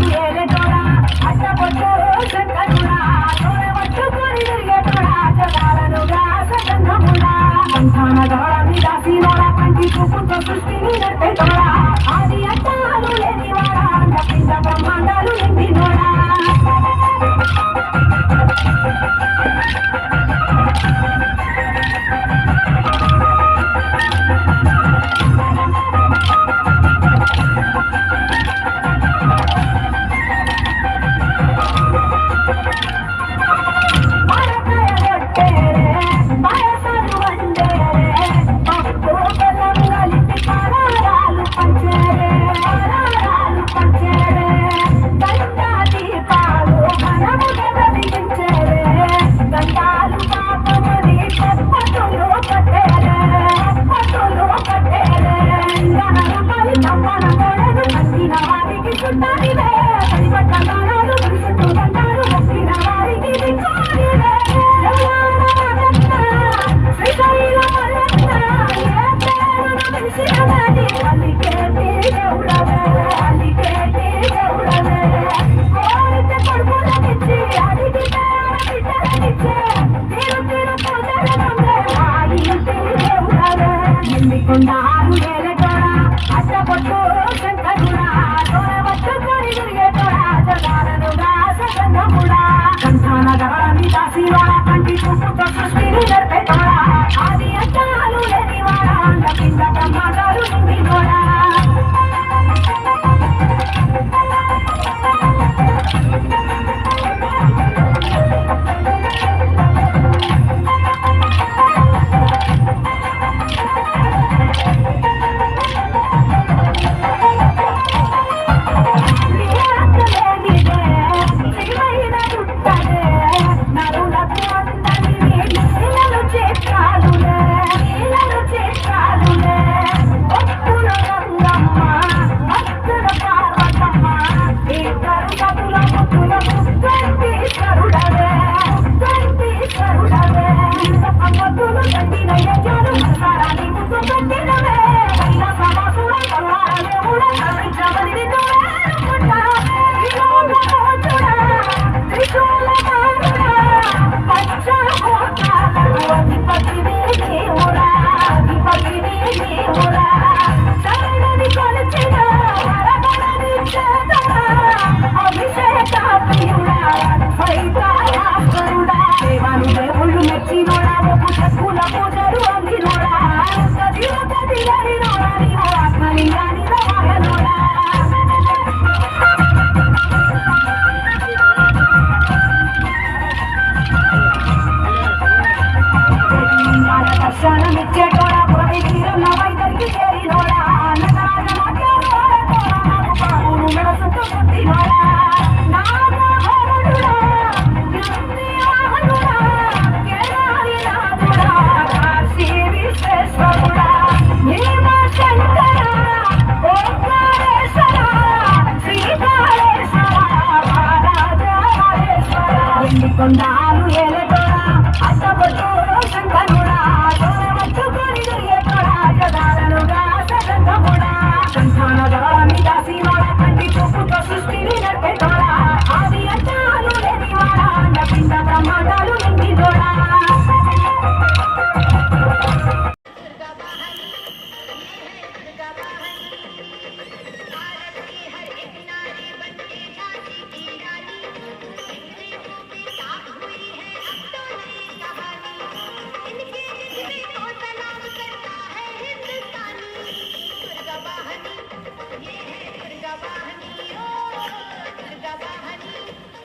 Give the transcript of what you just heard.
కొండారు ఏలేటోడా, అష్టపట్టు శంకరుడా, తోరవట్టు కొరిగేటోడా, చూపుతో సృష్టిని నడిపేటోడా, ఆది చుట్టాలి అష్టపట్టు శంకరుడా తోరవట్టు కొరిగిరిగేటోడా కంటి చూపుతో సృష్టిని నడిపేటోడా ఆది కొండాలు ఏలతోడా అసబొట్టు సంకనుడా తోడబొట్టుకొని దొరియతోడా జగాలనుగా సగంగముడా సంతానగా మీ దాసినోడా కంటి చూపుతో సృష్టిని నడిపెతోడా ఆది అంటాలు లేనివాడా నపింద ప్రమాదాలు నిండిదోడా